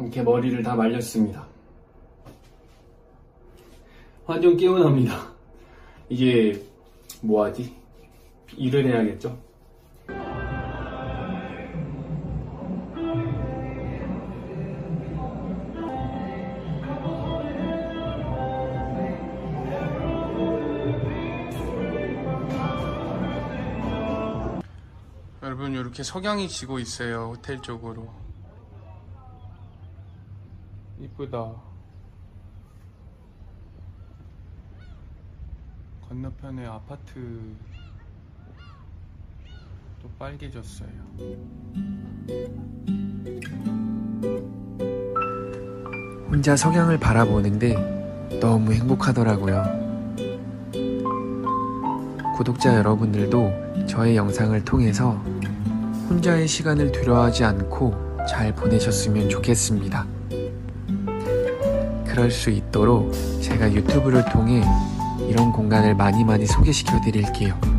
이렇게 머리를 다 말렸습니다. 완전 깨어납니다. 이게 뭐하지? 일을 해야겠죠? 여러분 이렇게 석양이 지고 있어요 호텔 쪽으로 이쁘다 건너편에 아파트 또 빨개졌어요 혼자 석양을 바라보는데 너무 행복하더라고요. 구독자 여러분들도 저의 영상을 통해서 혼자의 시간을 두려워하지 않고 잘 보내셨으면 좋겠습니다. 그럴 수 있도록 제가 유튜브를 통해 이런 공간을 많이 많이 소개시켜 드릴게요.